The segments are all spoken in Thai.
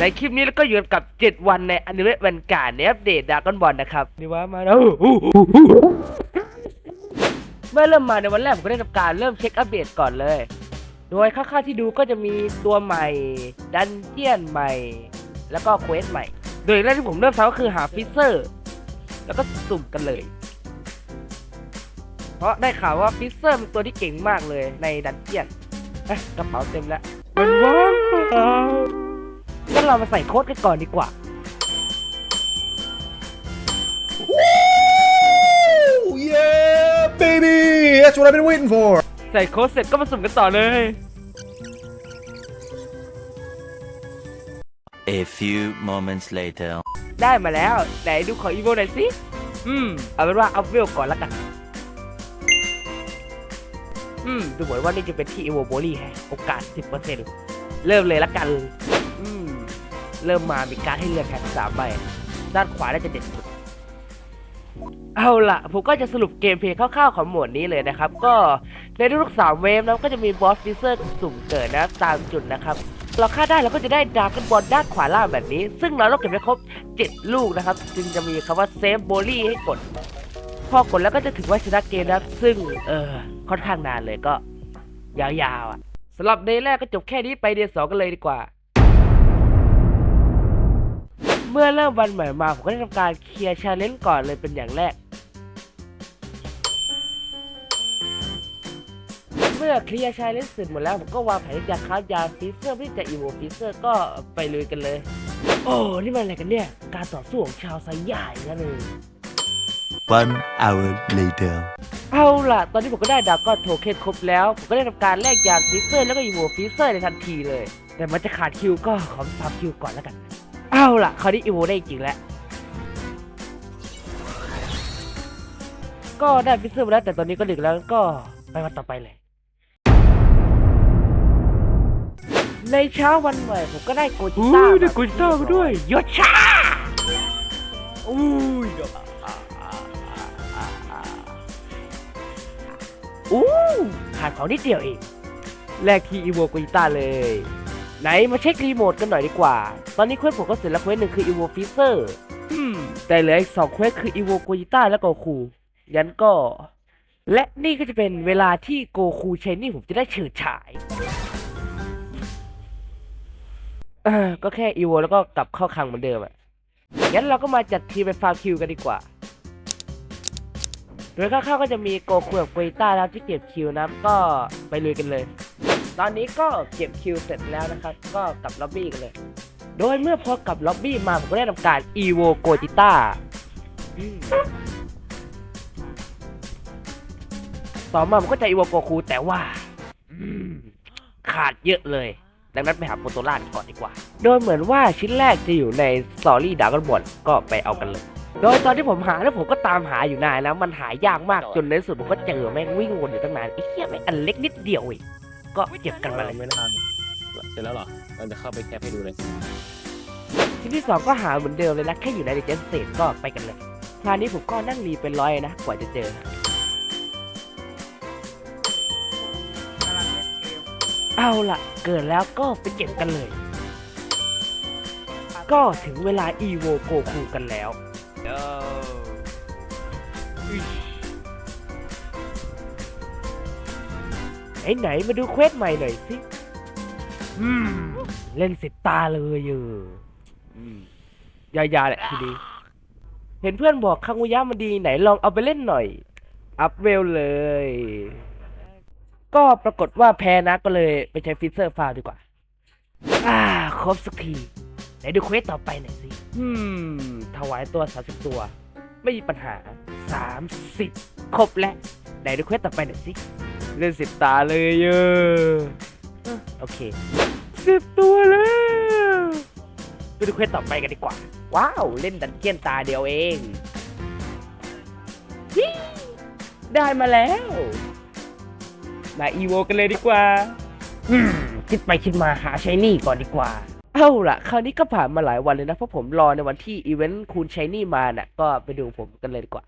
ในคลิปนี้แล้วก็อยู่กับ 7 วันในอนิเมะวันการในอัปเดตดากอนบอลนะครับนี่ว่ามาแล้วเมื่อเริ่มมาในวันแรกผมก็ได้ทำการเริ่มเช็คอัปเดตก่อนเลย โดยคร่าวๆที่ดูก็จะมีตัวใหม่ ดันเจียนใหม่ แล้วก็เควสใหม่ โดยอย่างแรกที่ผมเริ่มทำก็คือหาฟิเซอร์ แล้วก็สุ่มกันเลย เพราะได้ข่าวว่าฟิเซอร์เป็นตัวที่เก่งมากเลยในดันเจียนเอ๊ะกระเป๋าเต็มแล้วมันว่างเปล่างั้น เรามาใส่โค้ดกันก่อนดีกว่า Ooh, yeah, baby! That's what I've been waiting for. ใส่โค้ดเสร็จก็มาสุ่มกันต่อเลย A few moments later. ได้มาแล้ว ไหนดูขออีโวหน่อยสิ อืม เอาเป็นว่าอัพเวลก่อนละกัน อืม ดูเหมือนว่านี่จะเป็นที่อีโวโบลี่แฮะ โอกาส 10%เริ่มเลยละกัน อืม เริ่มมามีการให้เลือกแค่สามใบด้านขวาน่าจะเด็ดสุด เอาล่ะ ผมก็จะสรุปเกมเพลย์คร่าวๆของหมวดนี้เลยนะครับ ก็ในทุกๆสามเวฟนะก็จะมีบอสฟิเซอร์สุ่มเกิดนะตามจุดนะครับเราฆ่าได้เราก็จะได้ดราก้อนบอลด้านขวาล่างแบบนี้ ซึ่งเราต้องเก็บให้ครบ 7 ลูกนะครับ จึงจะมีคำว่าเซฟโบลี่ให้กด พอกดแล้วก็จะถือว่าชนะเกมนะครับ ซึ่งเออค่อนข้างนานเลยก็ ยาวๆอะสำหรับเดย์แรกก็จบแค่นี้ไปเดย์สองกันเลยดีกว่า เมื่อเริ่มวันใหม่มาผมก็ได้ทำการเคลียร์ชาเลนจ์ก่อนเลยเป็นอย่างแรก เมื่อเคลียร์ชาเลนจ์เสร็จหมดแล้วผมก็วางแผนที่จะค้าวยาฟิเซอร์เพื่อที่จะอีโวฟิเซอร์ก็ไปลุยกันเลย โอ้ นี่มันอะไรกันเนี่ย การต่อสู้ของชาวไซย่าอย่างนั้นเลย One hour later. เอาล่ะ ตอนนี้ผมก็ได้ดราก้อนโทเค็นครบแล้ว ผมก็ได้ทำการแลกยานฟิเซอร์แล้วก็อีโวฟิเซอร์ในทันทีเลย แต่มันจะขาดคิวก็ขอฟาร์มคิวก่อนแล้วกัน เอาล่ะคราวนี้อีโวได้จริงแล้ว ก็ได้ฟิเซอร์มาแล้วแต่ตอนนี้ก็ดึกแล้วก็ไปวันต่อไปเลย ในเช้าวันใหม่ผมก็ได้โกจิต้าอุ้ยได้โกจิต้ามาด้วยยศชาอุ้ยอู้ขาดของนิดเดียวเองแลกที่อีโวโกจิต้าเลย ไหนมาเช็ครีโมทกันหน่อยดีกว่า ตอนนี้เควสผมก็เสร็จแล้วเควสหนึ่งคืออีโวฟิเซอร์อืมแต่เหลืออีกสองเควสคืออีโวโกจิต้าและโกคูยันก็ และนี่ก็จะเป็นเวลาที่โกคูเชนนี่ผมจะได้เฉิดฉายเออก็แค่อีโวแล้วก็กลับเข้าคลังเหมือนเดิมอะงั้นเราก็มาจัดทีมเป็นฟาร์มคิวกันดีกว่า โดยคร่าวๆก็จะมีโกคูกับเกยต้าแล้วที่เก็บคิวนะก็ไปลุยกันเลย ตอนนี้ก็เก็บคิวเสร็จแล้วนะครับ ก็กลับล็อบบี้กันเลย โดยเมื่อพอกลับล็อบบี้มาผมก็ได้ทำการอีโวโกจิต้าต่อมาผมก็จะอีโวโกคูแต่ว่าขาดเยอะเลย ดังนั้นไปหาโปโตล่าก่อนดีกว่า โดยเหมือนว่าชิ้นแรกจะอยู่ในสตอรี่ดากอนบอลก็ไปเอากันเลย โดยตอนที่ผมหาแล้วผมก็ตามหาอยู่นานแล้วมันหายากมากจนในที่สุดผมก็เจอแม่งวิ่งวนอยู่ตั้งนานไอ้เหี้ยแม่งอันเล็กนิดเดียวเอง ก็เก็บกันมาเลย ไม่นานเสร็จแล้วเหรอเราจะเข้าไปแคปให้ดูเลย ชิ้นที่สองก็หาเหมือนเดิมเลยนะ แค่อยู่ในเดจนเซตก็ไปกันเลยคราวนี้ผมก็นั่งรีเป็นร้อยนะ กว่าจะเจอเอาล่ะ เกิดแล้วก็ไปเก็บกันเลย ก็ถึงเวลาอีโวโกคูกันแล้วไหน ไหนๆมาดูเควสใหม่หน่อยสิอืมเล่นสิบตาเลยเอออืมยายาแหละทีนี้เห็นเพื่อนบอกคังุยะมันดีไหนลองเอาไปเล่นหน่อย อัพเวลเลย ก็ปรากฏว่าแพ้นะก็เลยไปใช้ฟิเซอร์ฟาวดีกว่า อ่า ครบสักทีไหนดูเควสต่อไปหน่อยสิอืม ถวายตัวสามสิบตัว ไม่มีปัญหาสามสิบครบแล้วไหนดูเควสต่อไปหน่อยสิ เล่นสิบตาเลยเออเออโอเคสิบตัวแล้วไปดูเควสต่อไปกันดีกว่า ว้าว เล่นดันเจียนตาเดียวเองฮิได้มาแล้ว มาอีโวกันเลยดีกว่าอืมคิดไปคิดมาหาชายนี่ก่อนดีกว่า เอาล่ะ คราวนี้ก็ผ่านมาหลายวันเลยนะ เพราะผมรอในวันที่อีเวนต์คูณชายนี่มาน่ะ ก็ไปดูผมกันเลยดีกว่า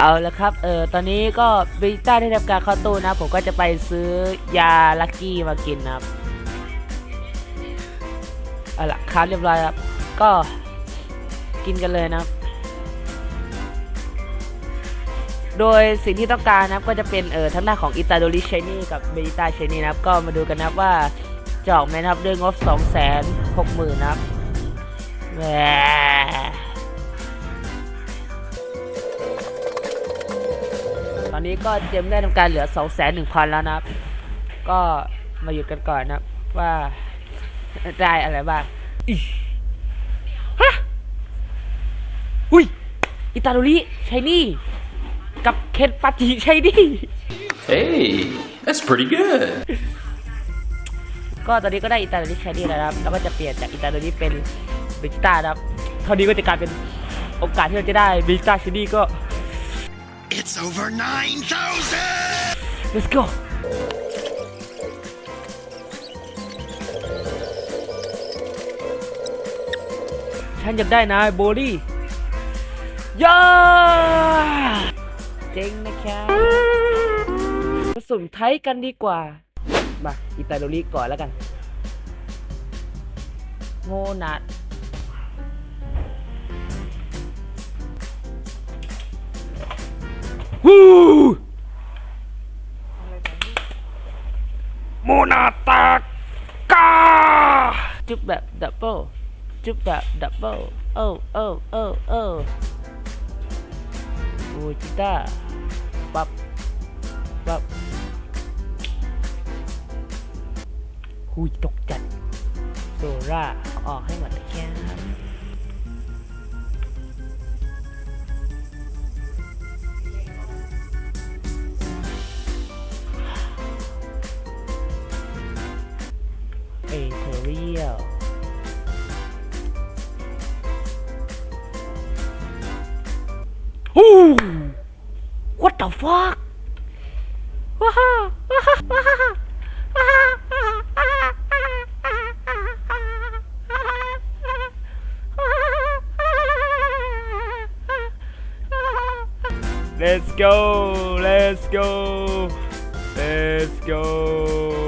เอาละครับ เออตอนนี้ก็เบต้าได้ทำการเข้าตู้นะ ผมก็จะไปซื้อยาลักกี้มากินนะครับเอาละครับเรียบร้อยครับ ก็กินกันเลยนะครับ โดยสิ่งที่ต้องการนะครับก็จะเป็นเออทั้งหน้าของอิตาโดริเชนี่กับเบริต้าเชนี่นะครับ ก็มาดูกันนะครับว่าจะออกไหมนะครับด้วยงบ 2 6 0 0 0 0นะครับแหม อนนี้ก็เจมได้ทำการเหลือ2 1 0 0 0แล้วนะครับ ก็มาหยุดกันก่อนนะครับว่าได้อะไรบ้างอิฮะอุ้ยอิตาโดริใช่นี่ กับเคนปาจิใช่นี่ Hey, that's pretty good. ก็ตอนนี้ก็ได้อิตาโดริใช่นี่แล้วนะครับ แล้วก็จะเปลี่ยนจากอิตาโดริเป็นเบจิต้านะครับ เท่านี้ก็จะกลายเป็นโอกาสที่เราจะได้เบจิต้าใช่นี่ก็ It's over 9,000! let's go ฉันอยากได้นะโบลี่ย่าเจ๋งนะครับมาสุ่มไทยกันดีกว่า มา อิตาโดริก่อนแล้วกัน โงนัด นาตากาจุ๊บแบบดับเบิลจุ๊บแบบดับเบิลเออเออเออเออโอ้จิต้าปับปับหุยตกจัดโซล่าเอาออกให้หมดเลยแค่ครับ Boom! What the fuck? Let's go, let's go, let's go.